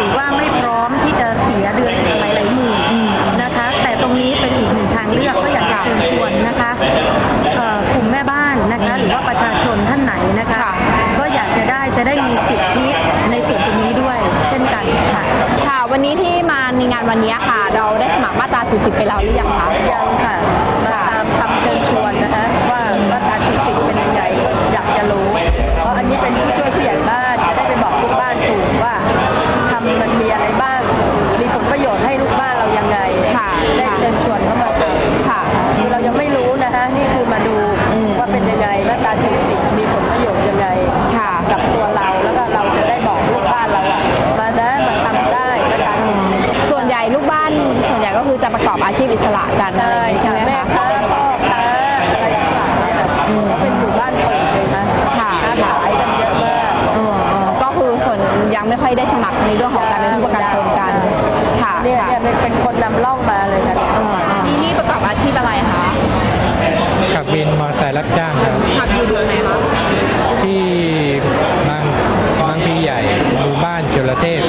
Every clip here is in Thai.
รือว่าไม่พร้อมที่จะเสียเดือนหลายๆหมื่นนะคะ แต่ตรงนี้เป็นอีกหนึ่งทางเลือกก็อยากจะเชิญชวนนะคะเอ่อกลุ่มแม่บ้านนะคะหรือว่าประชาชนท่านไหนนะคะค่ะก็อยากจะได้จะได้มีสิทธิในส่วนตรงนี้ด้วยเช่นกันค่ะค่ะ วันนี้ที่มาในงานวันนี้ค่ะ เราได้สมัครมาตรา40ไปแล้วหรือยังคะยังค่ะมาตามคำเชิญชวนนะคะว่ามาตรา40 ก็คือจะประกอบอาชีพอิสระกันอะไรใช่อย่างนี้ใช่ไหมแม่คะค้าพ่อค้าอะไรต่างๆเนี่ยแบบเขาเป็นหมู่บ้านเปิดเลยนะค่ะค้าขายกันเยอะมากเออเออก็คือส่วนยังไม่ค่อยได้สมัครในเรื่องของการเป็นผู้ประกันตนกันค่ะเนี่ยค่ะเนี่ยเป็นคนนำร่องมาเลยค่ะเนี่ยเออเออนี่นี่ประกอบอาชีพอะไรคะขับวินมอเตอร์ไซค์รับจ้างครับขับอยู่เดือนไหนคะที่บางบางพลีใหญ่หมู่บ้านจุลเทพ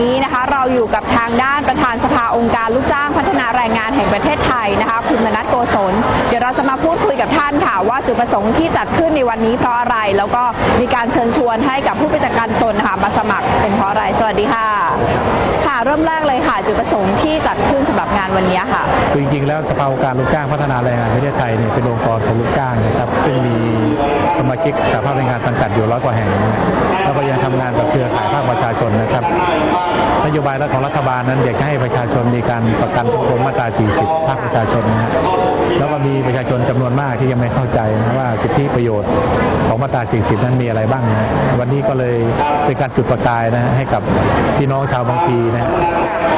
นี้นะคะ เราอยู่กับทางด้านประธานสภา องค์การลูกจ้างพัฒนาแรงงานแห่งประเทศไทยนะคะคุณมนัทโกศลเดี๋ยวเราจะมาพูดคุยกับท่านค่ะว่าจุดประสงค์ที่จัดขึ้นในวันนี้เพราะอะไร แล้วก็มีการเชิญชวนให้กับผู้ประกันตนนะคะมาสมัครเป็นเพราะอะไร สวัสดีค่ะ ค่ะเริ่มแรกเลยค่ะ จุดประสงค์ที่จัดขึ้นสำหรับงานวันนี้ค่ะคือจริงๆแล้วสภาองค์การลูกจ้างพัฒนาแรงงานประเทศไทยเนี่ยเป็นองค์กรของลูกจ้างนะครับซึ่งมีสมาชิกสหภาพแรงงานสังกัดอยู่ร้อยกว่าแห่งแล้วก็ยังทำงานกับเครือข่ายภาคประชาชนนะครับนโยบายของรัฐบาลนั้นอยากให้ประชาชนมีการประกันสังคมมาตรา 40ภาคประชาชนนะฮะ แล้วก็มีประชาชนจำนวนมากที่ยังไม่เข้าใจนะว่าสิทธิประโยชน์ของมาตรา 40 นั้นมีอะไรบ้างนะวันนี้ก็เลยเป็นการจุดประกายนะให้กับพี่น้องชาวบางพีนะ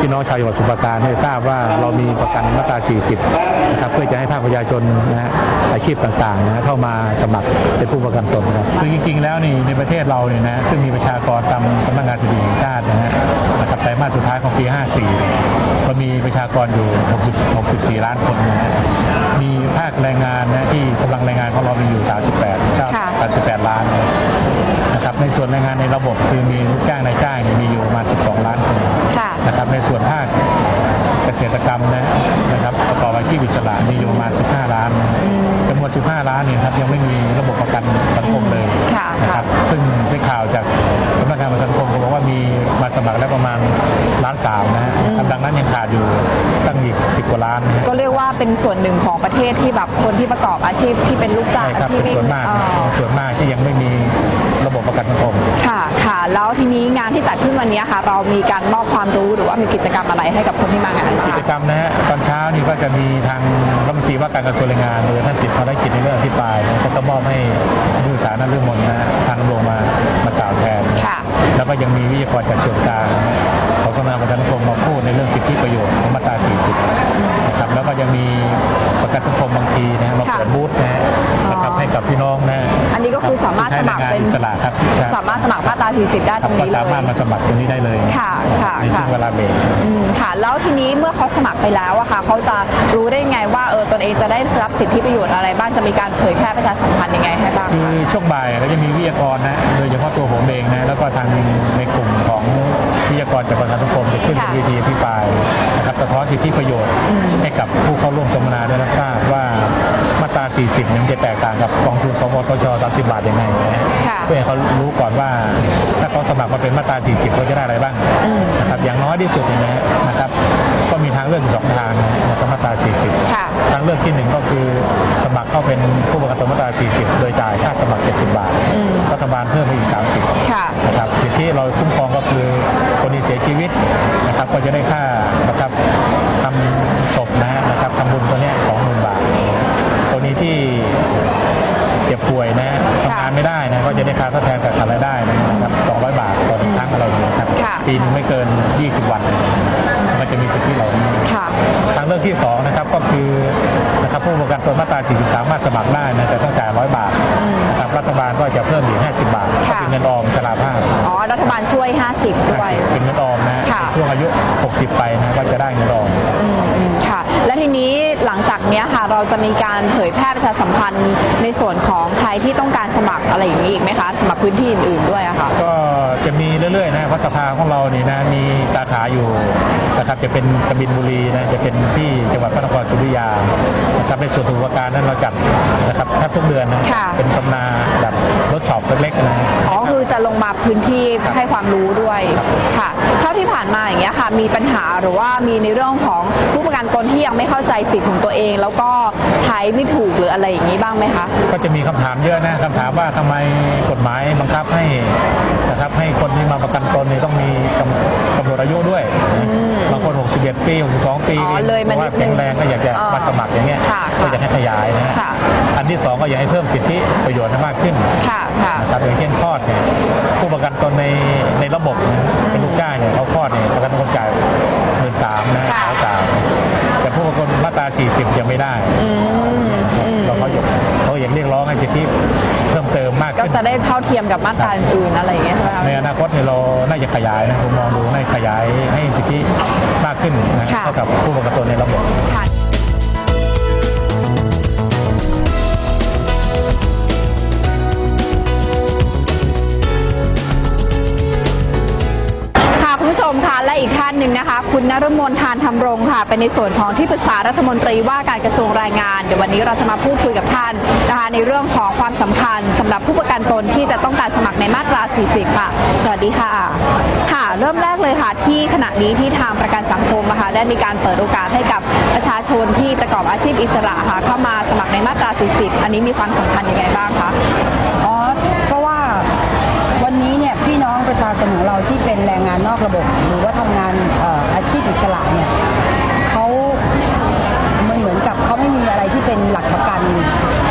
พี่น้องชาวจังหวัดสุพรราการให้ทราบว่าเรามีประกันมาตรา 40 นะครับเพื่อจะให้ภาคประชาชนนะอาชีพต่างๆนะเข้ามาสมัครเป็นผู้ประกันตนครับคือจริงๆแล้วนี่ในประเทศเราเนี่ยนะซึ่งมีประชากรตามสำนักงานสถิติแห่งชาตินะฮะนะครับไตรมาสสุดท้ายของปี 54ก็มีประชากรอยู่ 60 64 ล้านคนนะมีภาคแรงงานนะที่กำลังแรงงานของเรามีอยู่ 38ค่ะ38 ล้านนะครับในส่วนแรงงานในระบบคือมีลูกจ้างนายจ้างเนี่ยมีอยู่ประมาณ 12 ล้านคนค่ะนะครับในส่วนภาค เกษตรกรรมนะนะครับประกอบอาชีพอิสระมีอยู่ประมาณ 15 ล้านจำนวน 15 ล้านเนี่ยครับยังไม่มีระบบประกันสังคมเลยค่ะนะครับซึ่งได้ข่าวจากสำนักงานประกันสังคมเขาบอกว่ามีมาสมัครแล้วประมาณล้านสามนะฮะดังนั้นยังขาดอยู่ตั้งอีก10กว่าล้านนะฮะก็เรียกว่าเป็นส่วนหนึ่งของประเทศที่แบบคนที่ประกอบอาชีพที่เป็นลูกจ้างใช่ครับที่เป็นส่วนมากอ่าส่วนมากที่ยังไม่มี ระบบประกันสังคม ค่ะค่ะ แล้วทีนี้งานที่จัดขึ้นวันนี้ค่ะ เรามีการมอบความรู้หรือว่ามีกิจกรรมอะไรให้กับคนที่มางานบ้าง กิจกรรมนะฮะตอนเช้านี่ก็จะมีทางรัฐมนตรีว่าการกระทรวงแรงงานโดยท่านติดภารกิจในเรื่องอภิปรายก็ต้องมอบให้ผู้สารนันเรื่องมนต์นะฮะทางลงมามากล่าวแทน ค่ะ แล้วก็ยังมีวิทยากรจากส่วนกลางนะฮะของสำนักงานประกันสังคมมาพูดในเรื่องสิทธิประโยชน์ของมาตรา 40นะครับ แล้วก็ยังมีประกันสังคมบางทีนะฮะมาเปิดบูธนะฮะนะครับให้กับพี่น้องนะฮะอันนี้ก็คือสามารถสมัครเป็นผู้ใช้แงงานอิสระครับสามารถสมัครมาตรา40ได้คตรัรบงก็นี้เลสามารถยมาสมัครตรงนี้ได้เลยค่ะค่ะในช่วงเวลาเบรกอืมค่ะ แล้วทีนี้เมื่อเขาสมัครไปแล้วอะค่ะเขาจะรู้ได้ไงว่าเออตนเองจะได้รับสิทธิประโยชน์อะไรบ้างจะมีการเผยแพร่ประชาสัมพันธ์ยังไงให้บ้างคือคะช่วงบ่ายก็จะมีวิทยากรนะโดยเฉพาะตัวผมเองนะแล้วก็ทางในกลุ่มของวิทยากรจากประชาสังคมจะขึ้นค่ะเวทีอภิปรายนะครับสะท้อนสิทธิประโยชน์ให้กับผู้เข้าร่วมสัมมนาได้รับทราบว่ามาตรา 40เนี่ยมันจะแตกต่างกับกองทุนสปสช 30 บาทยังไงนะฮะค่ะเพื่อให้เขารู้ก่อนว่า ถ้าเขาสมัครมาเป็นมาตรา 40เขาจะได้อะไรบ้างนะครับอย่างน้อยที่สุดเนี่ยนะฮะนะครับ ก็มีทางเลือกอยู่สองทางนะครับมาตรา 40ค่ะทางเลือกที่หนึ่งก็คือสมัครเข้าเป็นผู้ประกันตนมาตรา 40 โดยจ่ายค่าสมัคร 70 บาทรัฐบาลเพิ่มไปอีก 30ค่ะนะครับสิทธิเราคุ้มครองก็คือคนที่เสียชีวิตนะครับก็จะได้ค่านะครับทำศพนะานไม่ได้นะก็จะได้ค่าทดแทนจากขาดรายได้นะครับ200 บาทต่อหนึ่งครั้งอะไรอย่างเงี้ยครับค่ะปีหนึงไม่เกิน 20 วัน มันจะมีสิทธิเหล่านี้ค่ะทางเลือกที่2นะครับก็คือนะครับผู้ประกันตนมาตรา40สามารถสมัครได้นะแต่ต้องจ่าย 100 บาทนะครับรัฐบาลก็จะเพิ่มอีก 50 บาทก็ค่ะเป็นเงินออมชราภาพอ๋อรัฐบาลช่วย 50 ด้วย เป็นเงินออมนะค่ะช่วงอายุ 60 ไปนะก็จะได้เงินออมอืมอืมค่ะ และทีนี้หลังจากเนี้ยค่ะเราจะมีการเผยแพร่ประชาสัมพันธ์ในส่วนของใครที่ต้องการสมัครอะไรอย่างนี้อีกไหมคะสมัครพื้นที่อื่นๆด้วยอะค่ะก็จะมีเรื่อยๆนะเพราะสภาของเรานี่นะมีสาขาอยู่นะครับจะเป็นกบินบุรีนะจะเป็นที่จังหวัดพระนครศรีอยุธยานะครับในส่วนสุขการนั้นเราจัดนะครับแทบทุกเดือนนะค่ะเป็นสัมมนาแบบรถช็อปเล็กๆนะอ๋อคือจะลงมาพื้นที่ครับให้ความรู้ด้วยครับค่ะเท่าที่ผ่า นมาอย่างเงี้ยค่ะมีปัญหาหรือว่ามีในเรื่องของผู้ประกันตนที่ยังไม่เข้าใจสิทธิ์ของตัวเอง แล้วก็ใช้ไม่ถูกหรืออะไรอย่างนี้บ้างไหมคะ ก็จะมีคำถามเยอะนะคำถามว่าทำไมกฎหมายบังคับให้นะครับให้คนที่มาประกันตนเนี่ยต้องมีกำกำหนดอายุด้วยบางคน 61 ปี 62 ปีอ๋อเลยมาพระว่านิดนึงแข็งแรงก็อยากจะอ๋อมาสมัครอย่างเงี้ยค่ะก็อยากให้ขยายนะฮะค่ะ อันที่สองก็อยากให้เพิ่มสิทธิประโยชน์ให้มากขึ้น ค่ะค่ะ นะครับอย่างเช่นคลอดเนี่ยผู้ประกันตนในในระบบนะเป็นลูกจ้างเนี่ยเขาคลอดเนี่ยประกัน 40 ยังไม่ได้อืมอืมเราเขาอยากเขาอยากเรียกร้องให้สิทธิเพิ่มเติมมากก็ขึ้น จะได้เท่าเทียมกับมาตราอื่นๆอะไรอย่างเงี้ยใช่ไหมคะ ในอนาคตเนี่ยเราน่าจะขยายนะผมมองดูน่าจะขยายให้สิทธิมากขึ้นนะค่ะ เท่ากับผู้ประกันตนในระบบ คุณนรมนทานธรรมรงค่ะ เป็นในส่วนของที่ปรึกษารัฐมนตรีว่าการกระทรวงแรงงาน เดี๋ยววันนี้เราจะมาพูดคุยกับท่านนะคะในเรื่องของความสำคัญสำหรับผู้ประกันตนที่จะต้องการสมัครในมาตรา 40 ค่ะ สวัสดีค่ะ ค่ะ เริ่มแรกเลยค่ะ ที่ขณะนี้ที่ทางประกันสังคมนะคะได้มีการเปิดโอกาสให้กับประชาชนที่ประกอบอาชีพอิสระค่ะเข้ามาสมัครในมาตรา 40 อันนี้มีความสำคัญยังไงบ้างคะอ๋อเพราะว่าวันนี้เนี่ยพี่น้องประชาชนของเราที่เป็นแรงงานนอกระบบ หรือว่าทำงานเอาชีพอิสระเนี่ยเขามันเหมือนกับเขาไม่มีอะไรที่เป็นหลักประกัน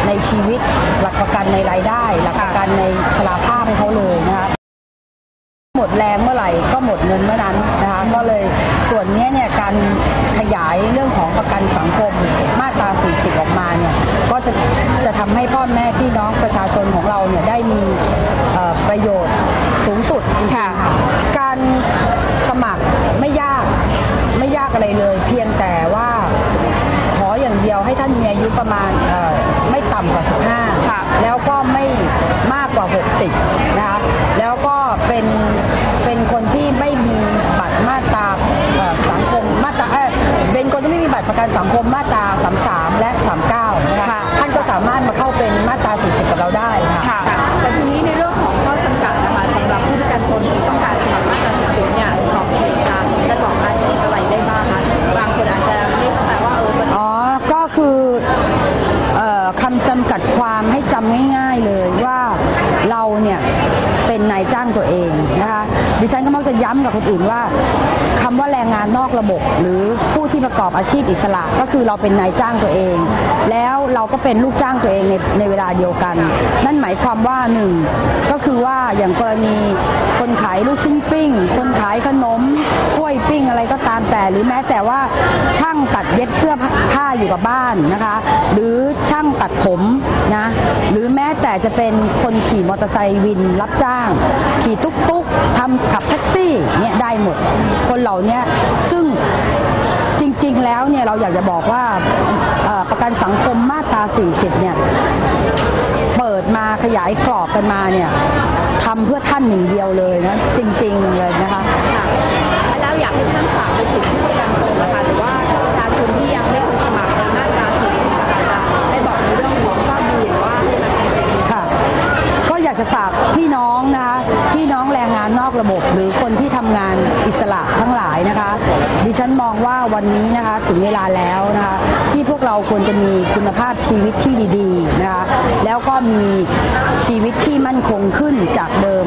ในชีวิต หลักประกันในรายได้ หลักประกันในชราภาพให้เขาเลยนะคะหมดแรงเมื่อไหร่ก็หมดเงินเมื่อนั้นนะคะก็เลยส่วนนี้เนี่ยการขยายเรื่องของประกันสังคมมาตรา 40 ออกมาเนี่ยก็จะจะทำให้พ่อแม่พี่น้องประชาชนของเราเนี่ยได้มีเอ่อประโยชน์สูงสุดจริงๆ ค่ะ ค่ะการสมัครไม่ยากไม่ยาก อะไรเลย เพียงแต่ว่าขออย่างเดียวให้ท่านมีอายุประมาณเอ่อไม่ต่ำกว่าค่ะ15 แล้วก็ไม่มากกว่า 60 นะคะ แล้วก็เป็นเป็นคนที่ไม่มีบัตรมาตราเอ่อสังคมมาตราเอ่อเป็นคนที่ไม่มีบัตรประกันสังคมมา อาชีพอิสระก็คือเราเป็นนายจ้างตัวเอง แล้วเราก็เป็นลูกจ้างตัวเองในในเวลาเดียวกัน นั่นหมายความว่าหนึ่งก็คือว่าอย่างกรณีคนขายลูกชิ้นปิ้ง คนขายขนมกล้วยปิ้งอะไรก็ตามแต่ หรือแม้แต่ว่าช่างตัดเย็บเสื้อผ้าอยู่กับบ้านนะคะ หรือช่างตัดผมนะหรือแม้แต่จะเป็นคนขี่มอเตอร์ไซค์วินรับจ้าง ขี่ตุ๊กตุ๊กทำขับแท็กซี่เนี่ยได้หมด คนเหล่านี้ซึ่ง แล้วเนี่ยเราอยากจะบอกว่าประกันสังคมมาตรา 40 เนี่ยเปิดมาขยายกรอบกันมาเนี่ยทำเพื่อท่านหนึ่งเดียวเลยนะจริง ๆ เลยนะคะแล้วอยากให้ท่านฝากไปถึงผู้ประกันตนนะคะหรือว่าประชาชนที่ยังไม่เคยสมัครในมาตรา 40อาจจะได้บอกในเรื่องของความดีหรืว่าค่ะก็อยากจะฝากพี่น้องนะคะ อกระบบ หรือคนที่ทำงานอิสระทั้งหลายนะคะ ดิฉันมองว่าวันนี้นะคะถึงเวลาแล้วนะคะที่พวกเราควรจะมีคุณภาพชีวิตที่ดีๆนะคะแล้วก็มีชีวิตที่มั่นคงขึ้นจากเดิม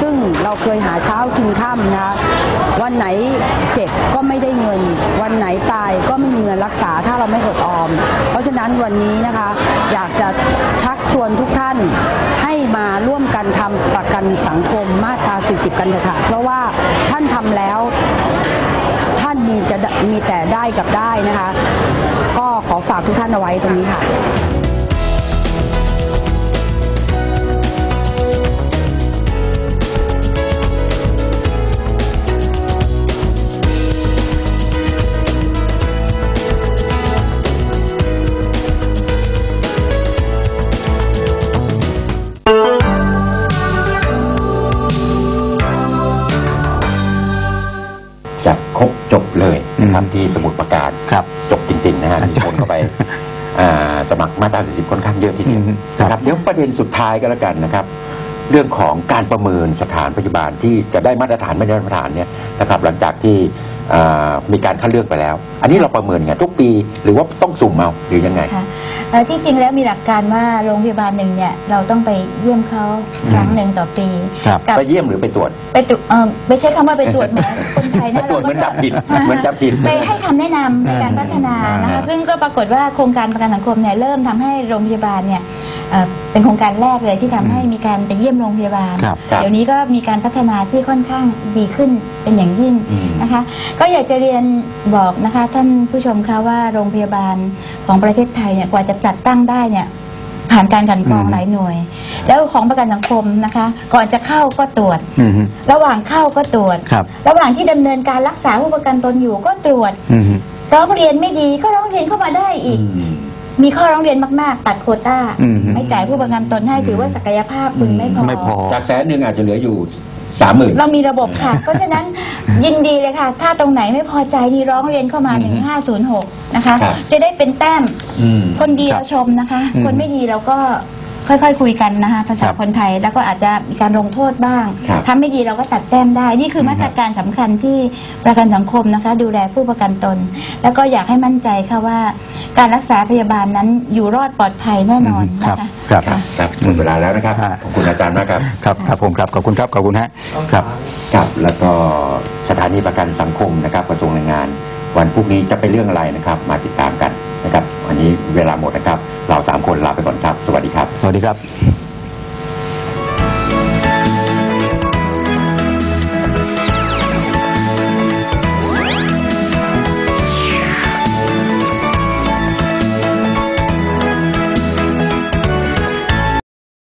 ซึ่งเราเคยหาเช้ากินค่ำนะคะวันไหนเจ็บก็ไม่ได้เงิน วันไหนตายก็ไม่มีเงินรักษาถ้าเราไม่อดออม เพราะฉะนั้นวันนี้นะคะอยากจะชักชวนทุกท่านให้มาร่วมกันทำประกันสังคมมาตรา 40 กันเถอะค่ะ เพราะว่าท่านทำแล้ว ท่านมีจะมีแต่ได้กับได้นะคะ ก็ขอฝากทุกท่าน เอาไว้ตรงนี้ค่ะ จะครบจบเลยนะครับที่สมุดประกาศครับจบจริงๆนะฮะมีคนเข้าไปอ่า สมัครมาตรา40ค่อนข้างเยอะทีเดียวอืมนะครับเดี๋ยวประเด็นสุดท้ายก็แล้วกันนะครับ เรื่องของการประเมินสถานพยาบาลที่จะได้มาตรฐานไม่ได้มาตรฐานเนี่ยนะครับ หลังจากที่อ่า มีการคัดเลือกไปแล้ว อันนี้เราประเมินไงทุกปีหรือว่าต้องสุ่มเอาหรือยังไงค่ะเอ่อที่จริงแล้วมีหลักการว่าโรงพยาบาลหนึ่งเนี่ยเราต้องไปเยี่ยมเขาครั้งหนึ่งต่อปีครับกับไปเยี่ยมหรือไปตรวจไปตรวจเอ่อไม่ใช่คำว่าไปตรวจแหมคนไทยไปนะตรวจเราก็เหมือนจับผิดอ่าเหมือนจับผิดไปให้คำแนะนำในการพัฒนานะคะอ่าซึ่งก็ปรากฏว่าโครงการประกันสังคมเนี่ยเริ่มทำให้โรงพยาบาลเนี่ย เอ่อเป็นโครงการแรกเลยที่ทำให้มีการไปเยี่ยมโรงพยาบาล ครับครับ เดี๋ยวนี้ก็มีการพัฒนาที่ค่อนข้างดีขึ้นเป็นอย่างยิ่งอืม นะคะ ก็อยากจะเรียนบอกนะคะท่านผู้ชมคะว่าโรงพยาบาลของประเทศไทยเนี่ยกว่าจะจัดตั้งได้เนี่ยผ่านการกลันกรองอืม หลายหน่วย แล้วของประกันสังคมนะคะ ก่อนจะเข้าก็ตรวจ อืมฮึ ระหว่างเข้าก็ตรวจ ครับระหว่างที่ดำเนินการรักษาผู้ประกันตนอยู่ก็ตรวจ อืมฮึ ร้องเรียนไม่ดีก็ร้องเรียนเข้ามาได้อีกมี ข้อร้องเรียนมากๆ ตัดโควต้า อืมฮึไม่จ่ายผู้ประกันตนให้ถือว่าศักยภาพคุณไม่พอ ไม่พอ จากแสนหนึ่งอาจจะเหลืออยู่สามหมื่น เรามีระบบค่ะ เพราะฉะนั้นยินดีเลยค่ะ ถ้าตรงไหนไม่พอใจนี่ร้องเรียนเข้ามา 1506 นะคะ ครับจะได้เป็นแต้ม อืมคนดีครับเราชมนะคะ อืม คนไม่ดีเราก็ ค่อยๆคุยกันนะคะภาษาครับคนไทยแล้วก็อาจจะมีการลงโทษบ้างครับทำไม่ดีเราก็ตัดแต้มได้ นี่คือมาตรการสำคัญที่ประกันสังคมนะคะ ดูแลผู้ประกันตน แล้วก็อยากให้มั่นใจค่ะว่า การรักษาพยาบาลนั้นอยู่รอดปลอดภัยแน่นอนครันะบคะครับ ครับครับหมดเวลาแล้วนะครับ ฮะ ขอบคุณอาจารย์มากครับ ครับครับผมครับขอบคุณครับขอบคุณฮะครับ ครับแล้วก็สถานีประกันสังคมนะครับกระทรวงแรงงาน วันพรุ่งนี้จะเป็นเรื่องอะไรนะครับ มาติดตามกันนะครับวันนี้เวลาหมดนะครับ เราสามคนลาไปก่อนครับสวัสดี ครับ สวัสดีครับ